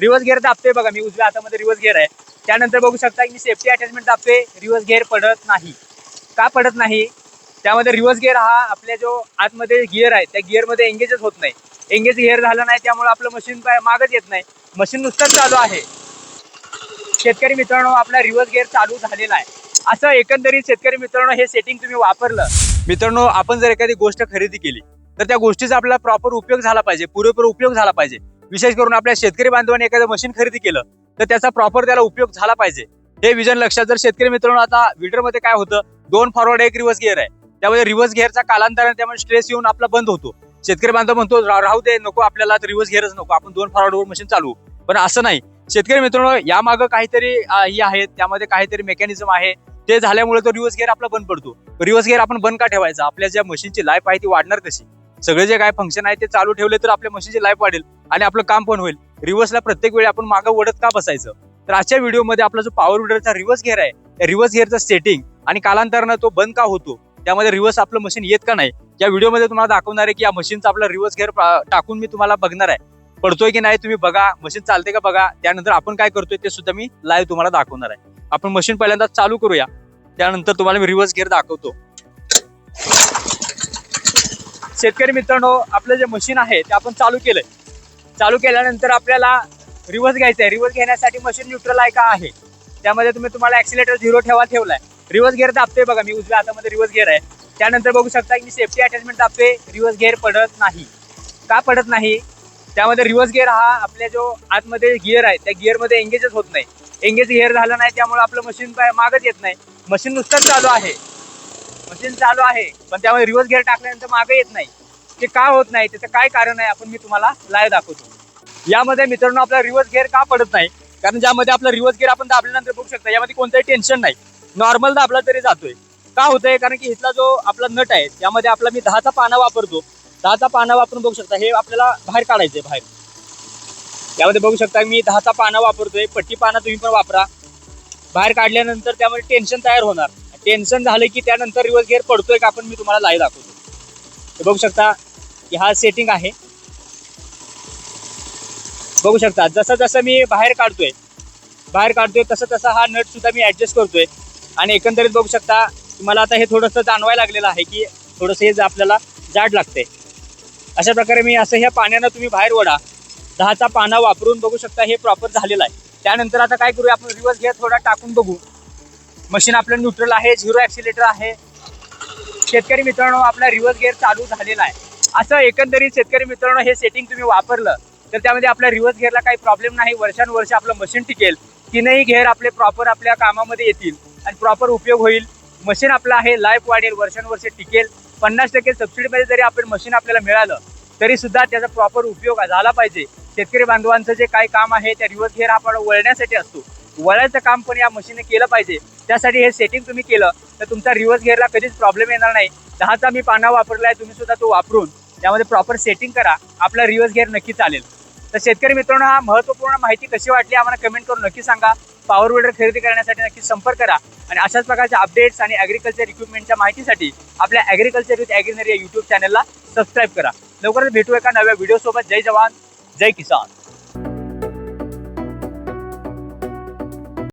Reverse gear दाबतोय बघा मी उजव्या हातामध्ये रिव्हर्स गिअर आहे. त्यानंतर बघू शकता की मी सेफ्टी अटॅचमेंट दाबतोय रिव्हर्स गिअर पडत नाही. का पडत नाही? त्यामध्ये रिव्हर्स गिअर हा आपल्या जो आतमध्ये गिअर आहे त्या गिअरमध्ये एंगेजच होत नाही. एंगेज गिअर झालं नाही त्यामुळे आपलं मशीन मागच येत नाही. मशीन नुसतंच चालू आहे. शेतकरी मित्रांनो आपला रिव्हर्स गिअर चालू झालेला आहे. असं एकंदरीत शेतकरी मित्रांनो हे सेटिंग तुम्ही वापरलं. मित्रांनो आपण जर एखादी गोष्ट खरेदी केली तर त्या गोष्टीचा आपला प्रॉपर उपयोग झाला पाहिजे पुरेपूर उपयोग झाला पाहिजे. विशेष करून आपल्या शेतकरी बांधवांनी एखादं मशीन खरेदी केलं तर त्याचा प्रॉपर त्याला उपयोग झाला पाहिजे. हे विजन लक्षात जर शेतकरी मित्रांनो आता विडरमध्ये काय होतं? दोन फॉरवर्ड एक रिव्हर्स गिअर आहे. त्यामध्ये रिव्हर्स गिअरचा कालांतराने त्यामुळे स्ट्रेस येऊन आपला बंद होतो. शेतकरी बांधव म्हणतो राहू दे नको आपल्याला रिव्हर्स गिअरच नको आपण दोन फॉरवर्ड मशीन चालवू. पण असं नाही. शेतकरी मित्रांनो यामागं काहीतरी ही हे आहेत त्यामध्ये काहीतरी मेकॅनिझम आहे. ते झाल्यामुळे तो रिव्हर्स गिअर आपला बंद पडतो. रिव्हर्स गिअर आपण बंद का ठेवायचा? आपल्या ज्या मशीनची लाईफ आहे ती वाढणार कशी? सगळे जे काय फंक्शन आहे ते चालू ठेवले तर आपल्या मशीनची लाईफ वाढेल आणि आपलं काम पण होईल. रिव्हर्सला प्रत्येक वेळी आपण मागं वडत का बसायचं? तर आजच्या व्हिडिओमध्ये आपला जो पॉवर विडरचा रिव्हर्स घेर आहे त्या रिव्हर्स घेरचा सेटिंग आणि कालांतरानं तो बंद का होतो त्यामध्ये रिव्हर्स आपलं मशीन येत का नाही या व्हिडिओमध्ये तुम्हाला दाखवणार आहे की या मशीनचा आपला रिव्हर्स घेर टाकून मी तुम्हाला बघणार आहे. पडतोय की नाही तुम्ही बघा मशीन चालते का बघा त्यानंतर आपण काय करतोय ते सुद्धा मी लाईव्ह तुम्हाला दाखवणार आहे. आपण मशीन पहिल्यांदा चालू करूया त्यानंतर तुम्हाला मी रिव्हर्स गिअर दाखवतो. शेतकरी मित्रांनो आपलं जे मशीन आहे ते आपण चालू केलंय. चालू केल्यानंतर आपल्याला रिव्हर्स घ्यायचं आहे रिव्हर्स घेण्यासाठी मशीन न्यूट्रल आहे का? आहे. त्यामध्ये तुम्ही तुम्हाला ऍक्सिलेटर झिरो ठेवा ठेवलाय. रिव्हर्स गिअर दाबतोय बघा मी उजव्या हातामध्ये रिव्हर्स गिअर आहे. त्यानंतर बघू शकता की मी सेफ्टी अटॅचमेंट दाबतोय. रिव्हर्स गिअर पडत नाही. का पडत नाही? त्यामध्ये रिव्हर्स गिअर हा आपल्या जो आतमध्ये गिअर आहे त्या गिअरमध्ये एंगेजच होत नाही. एंगेज गिअर झालं नाही त्यामुळे आपलं मशीन मागच येत नाही. मशीन नुसतंच चालू आहे. मशीन चालू आहे पण त्यामध्ये रिव्हर्स गिअर टाकल्यानंतर मागे येत नाही. ते का होत नाही त्याचं काय कारण आहे आपण मी तुम्हाला लाईव्ह दाखवतो. यामध्ये मित्रांनो आपला रिव्हर्स गिअर का पडत नाही? कारण ज्यामध्ये आपला रिव्हर्स गिअर आपण दाबल्यानंतर बघू शकता यामध्ये कोणतंही टेन्शन नाही. नॉर्मल दाबला तरी जातोय. का होतंय? कारण की इथला जो आपला नट आहे त्यामध्ये आपला मी दहाचा पाना वापरतो. दहाचा पाना वापरून बघू शकता हे आपल्याला बाहेर काढायचंय बाहेर. यामध्ये बघू शकता मी दहाचा पाना वापरतोय. पट्टी पाना तुम्ही पण वापरा. बाहेर काढल्यानंतर त्यामध्ये टेन्शन तयार होणार. टेन्शन झालं की त्यानंतर रिवर्स गिअर पडतोय का आपण मी तुम्हाला लाईव्ह दाखवतो. हे बघू शकता की हा सेटिंग आहे. बघू शकता जसं जसं मी बाहेर काढतोय बाहेर काढतोय तसं तसं हा नट सुद्धा मी ऍडजस्ट करतोय. आणि एकंदरीत बघू शकता तुम्हाला आता हे थोडंसं जाणवायला लागलेलं आहे की थोडंसं हे आपल्याला जाड लागते अशा प्रकारे मी असं ह्या पाण्यानं तुम्ही बाहेर ओढा दहाचा पाना वापरून बघू शकता हे प्रॉपर झालेलं आहे. त्यानंतर आता काय करूया आपण रिवर्स घ्या थोडा टाकून बघू. मशीन आपलं न्यूट्रल आहे झिरो ॲक्सिलेटर आहे. शेतकरी मित्रांनो आपला रिव्हर्स गिअर चालू झालेला आहे. असं एकंदरीत शेतकरी मित्रांनो हे सेटिंग तुम्ही वापरलं तर त्यामध्ये आपल्या रिव्हर्स गिअरला काही प्रॉब्लेम नाही. वर्षानुवर्ष आपलं मशीन टिकेल. तीनही घेर आपले प्रॉपर आपल्या कामामध्ये येतील आणि प्रॉपर उपयोग होईल. मशीन आपलं आहे लाईफ वाढेल वर्षानुवर्ष टिकेल. पन्नास टक्के सबसिडीमध्ये जरी आपण मशीन आपल्याला मिळालं तरी सुद्धा त्याचा प्रॉपर उपयोग झाला पाहिजे. शेतकरी बांधवांचं जे काही काम आहे त्या रिव्हर्स गिअर आपण वळण्यासाठी असतो. वळायचं काम पण या मशीनने केलं पाहिजे. त्यासाठी हे सेटिंग तुम्ही केलं तर तुमचा रिव्हर्स गिअरला कधीच प्रॉब्लेम येणार नाही. दहाचा मी पाना वापरला आहे तुम्ही सुद्धा तो वापरून त्यामध्ये प्रॉपर सेटिंग करा. आपला रिव्हर्स गिअर नक्की चालेल. तर शेतकरी मित्रांनो हा महत्त्वपूर्ण माहिती कशी वाटली आम्हाला कमेंट करून नक्की सांगा. पॉवर विडर खरेदी करण्यासाठी नक्की संपर्क करा. आणि अशाच प्रकारच्या अपडेट्स आणि ॲग्रिकल्चर इक्विपमेंटच्या माहितीसाठी आपल्या ॲग्रिकल्चर विथ ॲग्रिनरी या यूट्यूब चॅनलला सबस्क्राईब करा. लवकरच भेटू एका नव्या व्हिडिओसोबत जय जवान जय किसान.